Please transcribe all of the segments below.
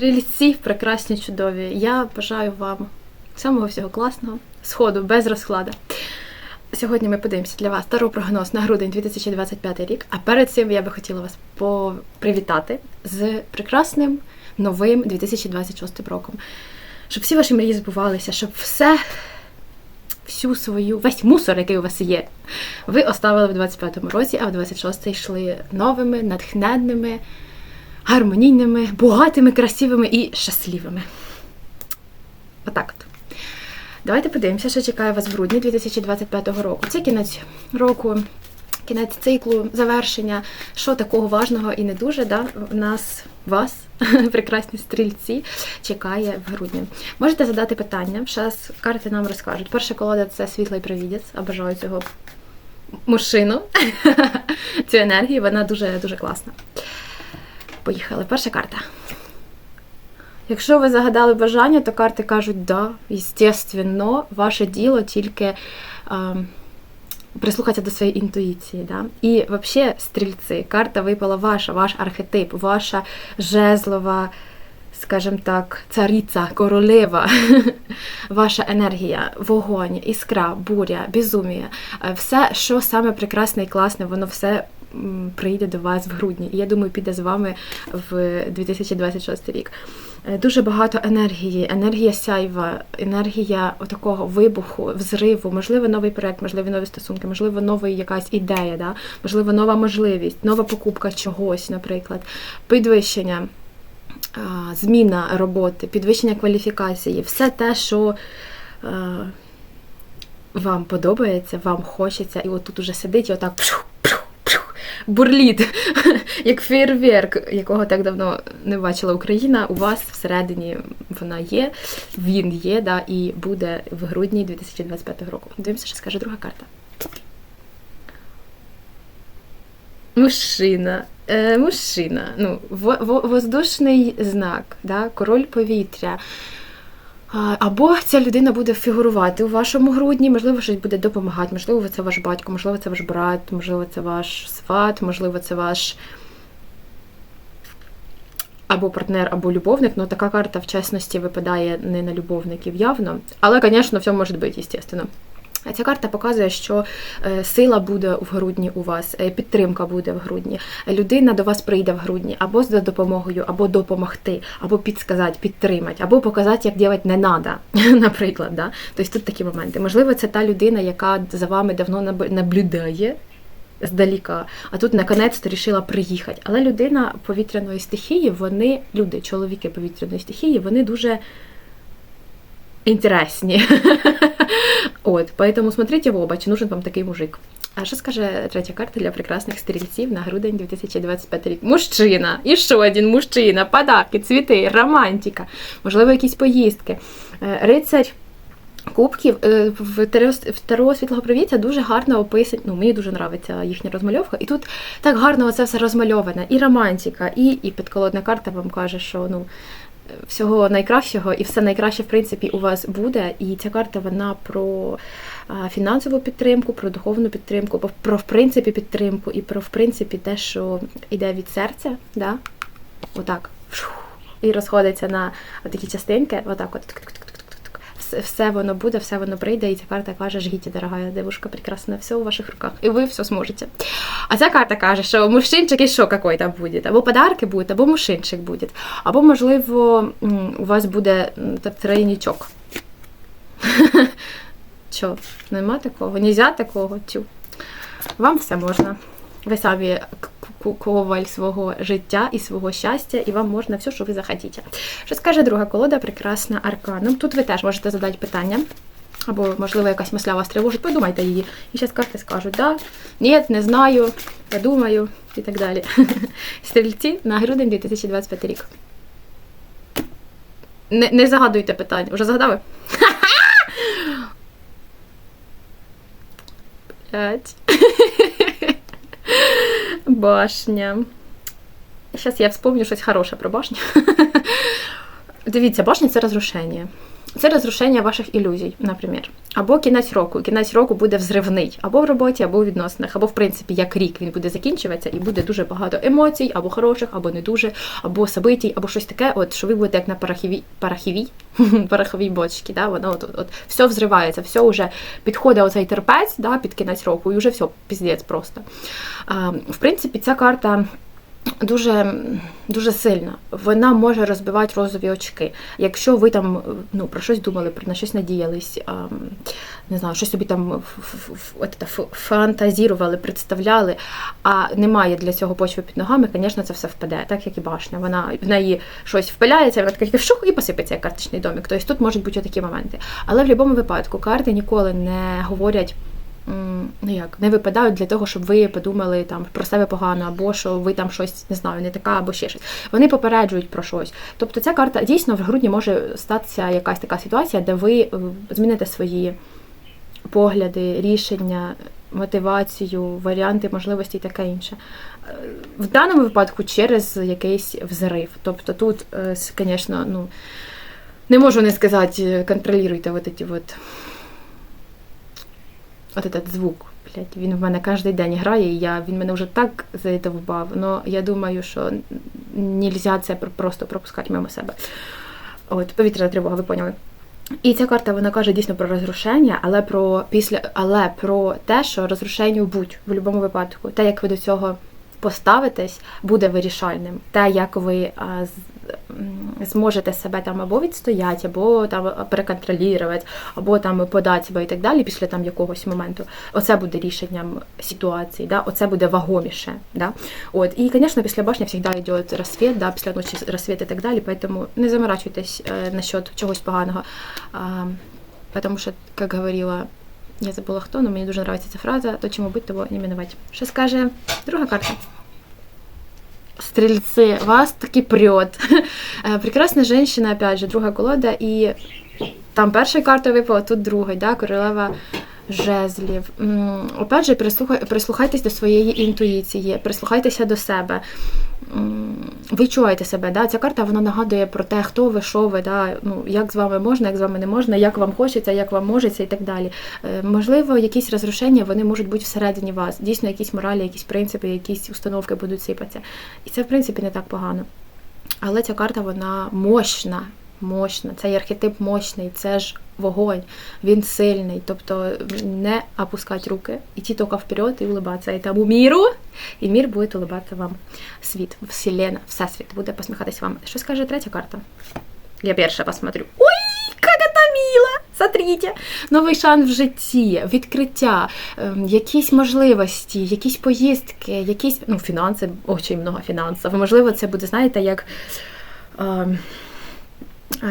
Рільці прекрасні, чудові. Я бажаю вам самого всього класного, сходу, без розкладу. Сьогодні ми подивимося для вас прогноз на грудень 2025 рік. А перед цим я би хотіла вас привітати з прекрасним новим 2026 роком. Щоб всі ваші мрії збувалися, щоб все, всю свою, весь мусор, який у вас є, ви оставили в 25-му році, а в 26-й йшли новими, натхненними, гармонійними, багатими, красивими і щасливими. Отак от. Давайте подивимося, що чекає вас в грудні 2025 року. Це кінець року, кінець циклу, завершення. Що такого важного і не дуже да, нас, вас, прекрасні стрільці, чекає в грудні. Можете задати питання, зараз карти нам розкажуть. Перша колода це світлий провідець, обожаю цього мужчину, цю енергію, вона дуже дуже класна. Поїхали. Перша карта. Якщо ви загадали бажання, то карти кажуть, да, естественно, ваше діло тільки е, прислухатися до своєї інтуїції. Да? І взагалі, стрільці, карта випала ваша, ваш архетип, ваша жезлова, скажімо так, цариця, королева, ваша енергія, вогонь, іскра, буря, безумія, все, що саме прекрасне і класне, воно все прийде до вас в грудні. І я думаю, піде з вами в 2026 рік. Дуже багато енергії, енергія сяйва, енергія такого вибуху, взриву, можливо, новий проект, можливо, нові стосунки, можливо, нова якась ідея, да? можливо, нова можливість, нова покупка чогось, наприклад, підвищення. Зміна роботи, підвищення кваліфікації, все те, що е, вам подобається, вам хочеться, і отут уже сидить і отак бурліт, як фейерверк, якого так давно не бачила Україна. У вас всередині вона є, він є, да, і буде в грудні 2025 року. Дивимося, що скаже друга карта. Мужчина. Е, Мужчина. Ну, воздушний знак, да, король повітря. Або ця людина буде фігурувати у вашому грудні, можливо, щось буде допомагати, можливо, це ваш батько, можливо, це ваш брат, можливо, це ваш сват, можливо, це ваш або партнер, або любовник. Ну, така карта в чесності випадає не на любовників явно. Але, звісно, все може бути, звісно. Ця карта показує, що е, сила буде в грудні у вас, е, підтримка буде в грудні. Людина до вас прийде в грудні або за допомогою, або допомогти, або підсказати, підтримати, або показати, як робити не треба, наприклад. Да? Тобто тут такі моменти. Можливо, це та людина, яка за вами давно наблюдає здаліка, а тут наконець-то рішила приїхати. Але людина повітряної стихії, вони, люди, чоловіки повітряної стихії, вони дуже інтересні. От, поэтому смотрите в оба, чи нужен вам такий мужик. А що скаже третя карта для прекрасних стрільців на грудень 2025 рік? Мужчина, і ще один мужчина, подарки, цвіти, романтика, можливо, якісь поїздки. Е, рицарь кубків е, в Таро світлого провіття дуже гарно описані. Ну, мені дуже подобається їхня розмальовка. І тут так гарно це все розмальоване. І романтика, і і підколодна карта вам каже, що ну всього найкращого, і все найкраще, в принципі, у вас буде. І ця карта вона про фінансову підтримку, про духовну підтримку, про в принципі підтримку і про в принципі те, що йде від серця. да? Отак. І розходиться на такі частинки. Отак от все воно буде, все воно прийде, і ця карта каже, жгіть, дорога девушка, прекрасна, все у ваших руках, і ви все зможете. А ця карта каже, що мужчинчик і що какой-то буде, або подарки будуть, або мужчинчик буде, або, можливо, у вас буде тройнічок. Чо, нема такого? Нельзя такого? Тю. Вам все можна. Ви самі коваль свого життя і свого щастя, і вам можна все, що ви захотіте. Що скаже друга колода, прекрасна арканом. Тут ви теж можете задати питання. Або, можливо, якась мисля вас тривожить, подумайте її. І зараз карти скажуть, да, ні, не знаю, я думаю і так далі. Стрільці на грудень 2025 рік. Не не загадуйте питання. Вже загадали? П'ять. Башня. Зараз я вспомню щось хороше про башню. Дивіться, башня це розрушення. Це розрушення ваших ілюзій, наприклад. Або кінець року. Кінець року буде взривний, або в роботі, або у відносинах, або в принципі як рік він буде закінчуватися, і буде дуже багато емоцій, або хороших, або не дуже, або собитій, або щось таке. От що ви будете як на парахівій парахівій, пороховій бочці. Да? Воно от, от, от все взривається, все вже підходить оцей терпець да, під кінець року, і вже все, піздець просто. А, в принципі, ця карта. Дуже дуже сильна. Вона може розбивати розові очки. Якщо ви там ну, про щось думали, про на щось надіялись, а, не знаю, щось собі там фантазірували, представляли, а немає для цього почви під ногами, звісно, це все впаде, так як і башня. Вона в неї щось впиляється, вона така вшух і посипеться як карточний домик. Тобто тут можуть бути такі моменти. Але в будь-якому випадку карти ніколи не говорять. Ну як не випадають для того, щоб ви подумали там про себе погано, або що ви там щось не знаю, не така, або ще щось. Вони попереджують про щось. Тобто ця карта дійсно в грудні може статися якась така ситуація, де ви е, зміните свої погляди, рішення, мотивацію, варіанти, можливості і таке інше. Е, В даному випадку через якийсь взрив. Тобто тут, звісно, ну не можу не сказати, е, контролюйте вот эти вот от этот звук. Блять, він в мене кожен день грає, і я, він мене вже так задовбав. Но я думаю, що нельзя це просто пропускати мимо себе. От, повітряна тривога, ви поняли. І ця карта вона каже дійсно про розрушення, але про після, але про те, що розрушенню будь в будь-якому випадку. Те, як ви до цього поставитесь, буде вирішальним. Те, як ви а, зможете себе там або відстояти, або там переконтролювати, або там подати себе і так далі після там якогось моменту. Оце буде рішенням ситуації, да? оце буде вагоміше. Да? От. І, звісно, після башні завжди йде розсвіт, да? після ночі розсвіт і так далі, поэтому не заморачуйтесь е, насчет чогось поганого. Потому что, как говорила, я забула хто, но мені дуже подобається ця фраза, то чому бути, того не минувати. Що скаже друга карта? Стрельцы, вас таки прет. Е, Прекрасна женщина, опять же, друга колода, і там перша карта випала, тут друга, да, королева жезлів. Опять же, прислухайтесь до своєї інтуїції, прислухайтеся до себе. Чуєте себе, да? ця карта вона нагадує про те, хто ви, що ви, да? ну, як з вами можна, як з вами не можна, як вам хочеться, як вам можеться і так далі. Е, Можливо, якісь розрушення вони можуть бути всередині вас. Дійсно, якісь моралі, якісь принципи, якісь установки будуть сипатися. І це, в принципі, не так погано. Але ця карта вона мощна. Мощна, цей архетип мощний, це ж вогонь, він сильний. Тобто не опускати руки, іти тільки вперед і улыбатися. І тому міру, і мір буде улыбатися вам. Світ, вселена, всесвіт буде посміхатись вам. Що скаже третя карта? Я перша посмотрю. Ой, як это мило! Смотрите! Новий шанс в житті, відкриття, ем, якісь можливості, якісь поїздки, якісь ну, фінанси, дуже много фінансів. Можливо, це буде, знаєте, як. ем, а,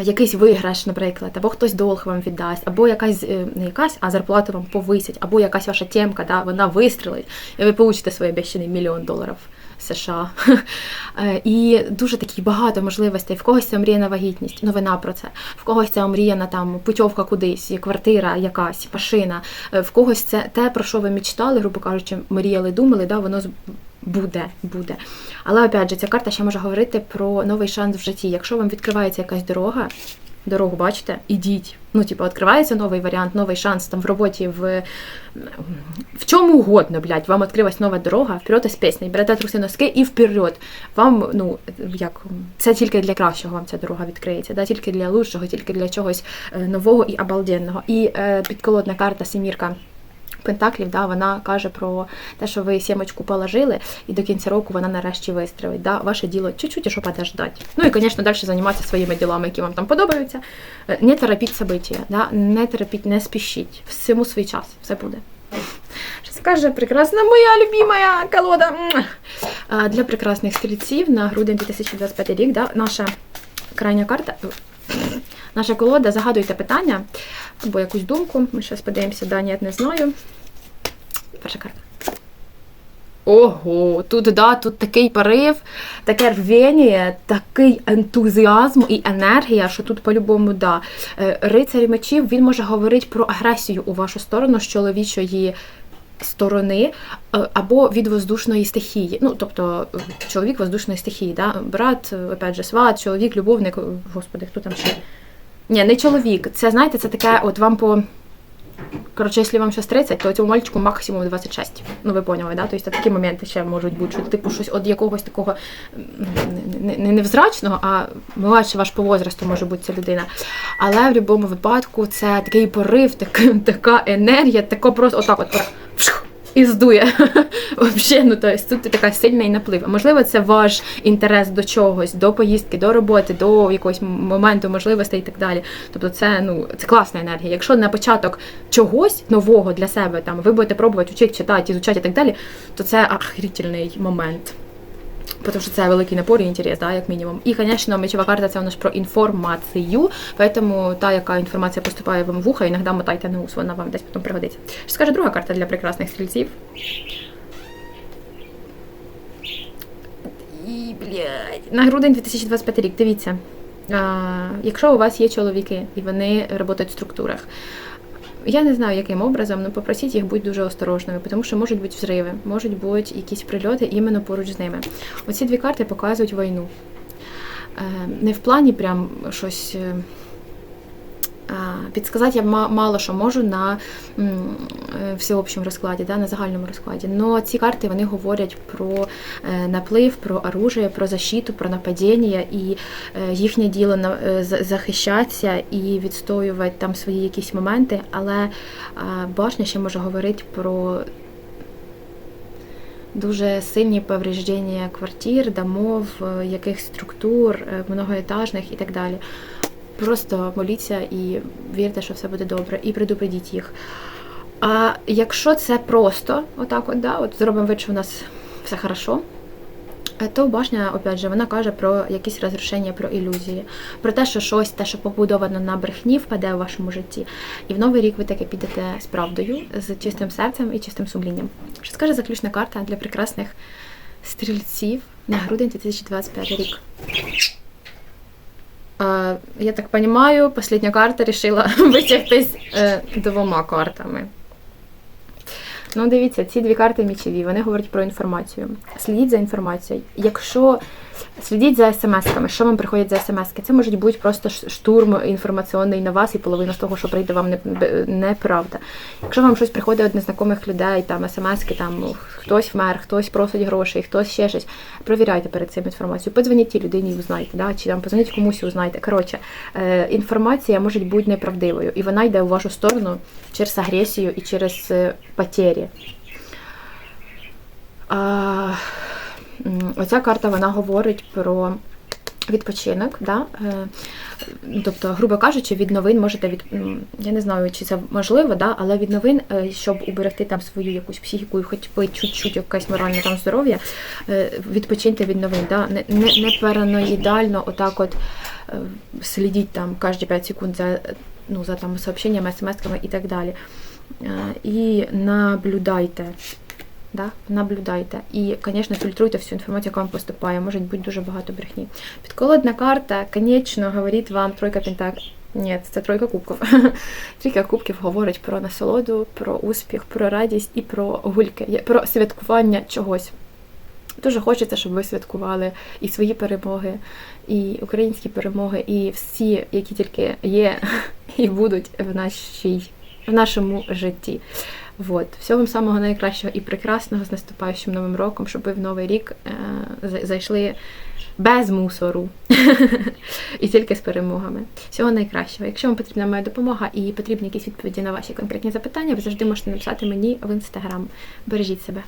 якийсь виграш, наприклад, або хтось долг вам віддасть, або якась е, не якась, а зарплату вам повисять, або якась ваша темка, да, вона вистрілить, і ви получите свій обіцяний мільйон доларів США. Е, І дуже такі багато можливостей. В когось це мрія на вагітність, новина про це. В когось це мрія на там путівка кудись, квартира якась, машина. Е, В когось це те, про що ви мечтали, грубо кажучи, мріяли, думали, да, воно буде, буде. Але опять же, ця карта ще може говорити про новий шанс в житті. Якщо вам відкривається якась дорога, дорогу бачите, ідіть. Ну, типу, відкривається новий варіант, новий шанс там в роботі, в, в чому угодно, блядь, вам відкрилась нова дорога, вперед із піснею, берете труси носки і вперед. Вам, ну, як, це тільки для кращого вам ця дорога відкриється, да? тільки для лучшого, тільки для чогось е, нового і обалденного. І е, підколодна карта Сімірка. Пентаклів, да, вона каже про те, що ви сімочку положили, і до кінця року вона нарешті вистрілить. Да? Ваше діло чуть-чуть і що подождать. Ну і, звісно, далі займатися своїми ділами, які вам там подобаються. Е, Не торопіть события, да? не торопіть, не спішіть. Всьому свій час, все буде. Що скаже прекрасна моя любимая колода. Для прекрасних стрільців на грудень 2025 рік, да, наша крайня карта. Наша колода, загадуйте питання або якусь думку. Ми зараз подивимося, да, ні, не знаю. Перша карта. Ого, тут да, тут такий порив, таке рвення, такий ентузіазм і енергія, що тут по-любому да. Е, Рицарі мечів він може говорити про агресію у вашу сторону з чоловічої сторони е, або від воздушної стихії. Ну, тобто чоловік воздушної стихії, да? брат, опять же, сват, чоловік, любовник, господи, хто там ще? Ні, не чоловік. Це знаєте, це таке, от вам по. Коротше, якщо вам зараз 30, то цьому мальчику максимум 26. Ну, ви поняли, да? Тобто такі моменти ще можуть бути, що типу щось від якогось такого не, не, не невзрачного, а молодше ваш по возрасту може бути ця людина. Але в будь-якому випадку це такий порив, так, така енергія, тако просто отак от. пшух, І здує. Взагалі, ну тобто тут така сильний наплив. Можливо, це ваш інтерес до чогось, до поїздки, до роботи, до якогось моменту, можливостей і так далі. Тобто, це ну це класна енергія. Якщо на початок чогось нового для себе там ви будете пробувати вчити, читати, ізучати і так далі, то це ахрітельний момент. Тому що це великий напор і інтерес, да, як мінімум. І, звісно, мечова карта це у нас про інформацію. Тому та, яка інформація поступає вам в ухо, іноді мотайте на ус, вона вам десь потім пригодиться. Що скаже друга карта для прекрасних стрільців? І, блядь, на грудень 2025 рік, дивіться. Якщо у вас є чоловіки і вони працюють в структурах, я не знаю, яким образом, але попросіть їх бути дуже осторожними, тому що можуть бути взриви, можуть бути якісь прильоти іменно поруч з ними. Оці дві карти показують війну. Е, Не в плані прям щось. Підсказати я мало що можу на е, всеобщому розкладі, да, на загальному розкладі. Но ці карти вони говорять про е, наплив, про оружие, про защиту, про нападіння, і е, їхнє діло захищатися і відстоювати там свої якісь моменти. Але башня ще може говорити про дуже сильні повреждення квартир, домов, е, яких структур, многоетажних і так далі. Просто моліться і вірте, що все буде добре, і предупредіть їх. А якщо це просто, отак, от, да, от зробимо вид, що в нас все хорошо, е, то башня, опять же, вона каже про якісь розрушення, про ілюзії, про те, що щось, те, що побудовано на брехні, впаде у вашому житті. І в новий рік ви таки підете з правдою, з чистим серцем і чистим сумлінням. Що скаже заключна карта для прекрасних стрільців на грудень 2025 рік? Я так розумію, последня карта вирішила витягтись двома картами. Ну, дивіться, ці дві карти мічові, вони говорять про інформацію. Слідіть за інформацією. Якщо слідіть за смс-ками, що вам приходять за смс-ки, це можуть бути просто штурм інформаційний на вас, і половина з того, що прийде вам не- неправда. Якщо вам щось приходить від незнайомих людей, там смс-ки, там хтось вмер, хтось просить грошей, хтось ще щось, провіряйте перед цим інформацію. Подзвоніть тій людині і узнайте, да? чи там позвоніть комусь і узнайте. Коротше, е, інформація може бути неправдивою, і вона йде у вашу сторону через агресію і через е, потері. А, оця карта вона говорить про відпочинок. Да? Е, Тобто, грубо кажучи, від новин можете від я не знаю, чи це можливо, да? але від новин, е, щоб уберегти там свою якусь психіку і хоч би чуть-чуть якесь моральне там здоров'я, е, відпочиньте від новин. Да? Не, не, параноїдально, отак от слідіть там кожні 5 секунд за, ну, за там сообщеннями, смс-ками і так далі. Е, І наблюдайте. Да? Наблюдайте. І, звісно, фільтруйте всю інформацію, яка вам поступає. Може бути дуже багато брехні. Підколодна карта, звісно, говорить вам тройка пентак. Ні, це тройка кубків. Трійка кубків говорить про насолоду, про успіх, про радість і про гульки, про святкування чогось. Дуже хочеться, щоб ви святкували і свої перемоги, і українські перемоги, і всі, які тільки є і будуть в нашій, в нашому житті. Вот. Всього вам самого найкращого і прекрасного з наступаючим новим роком, щоб ви в новий рік е, зайшли без мусору і тільки з перемогами. Всього найкращого. Якщо вам потрібна моя допомога і потрібні якісь відповіді на ваші конкретні запитання, ви завжди можете написати мені в інстаграм. Бережіть себе.